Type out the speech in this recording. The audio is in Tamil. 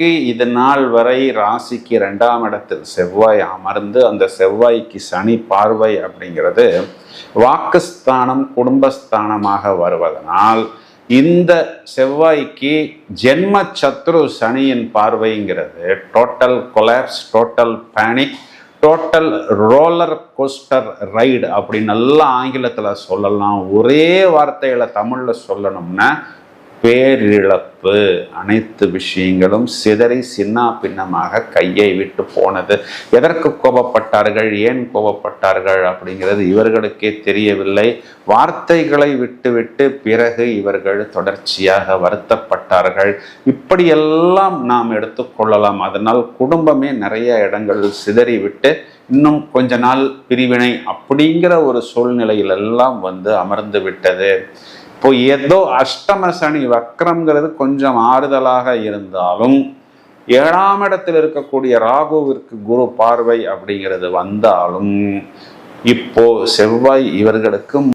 ராசிக்கு இது நாள் வரை ராசிக்கு ரெண்டாம் இடத்தில் செவ்வாய் அமர்ந்து அந்த செவ்வாய்க்கு சனி பார்வை அப்படிங்கிறது வாக்குஸ்தானம் குடும்பஸ்தானமாக வருவதனால் இந்த செவ்வாய்க்கு ஜென்ம சத்ரு சனியின் பார்வைங்கிறது total collapse total panic total roller coaster ride அப்படின்னு நல்லா ஆங்கிலத்தில் சொல்லலாம். ஒரே வார்த்தையில் தமிழில் சொல்லணும்னா பேரிழப்பு அனைத்து விஷயங்களும் சிதறி சின்ன பின்னமாக கையை விட்டு போனது. எதற்கு கோபப்பட்டார்கள்? ஏன் கோபப்பட்டார்கள்? அப்படிங்கிறது இவர்களுக்கே தெரியவில்லை. வார்த்தைகளை விட்டுவிட்டு பிறகு இவர்கள் தொடர்ச்சியாக வருத்தப்பட்டார்கள். இப்படியெல்லாம் நாம் எடுத்துக்கொள்ளலாம் அதனால் குடும்பமே நிறைய இடங்களில் சிதறிவிட்டு இன்னும் கொஞ்ச நாள் பிரிவினை அப்படிங்கிற ஒரு சூழ்நிலையிலெல்லாம் வந்து அமர்ந்து விட்டது. இப்போ ஏதோ அஷ்டம சனி வக்ரம்ங்கிறது கொஞ்சம் ஆறுதலாக இருந்தாலும் ஏழாம் இடத்தில் இருக்கக்கூடிய ராகுவிற்கு குரு பார்வை அப்படிங்கிறது வந்தாலும் இப்போ செவ்வாய் இவர்களுக்கு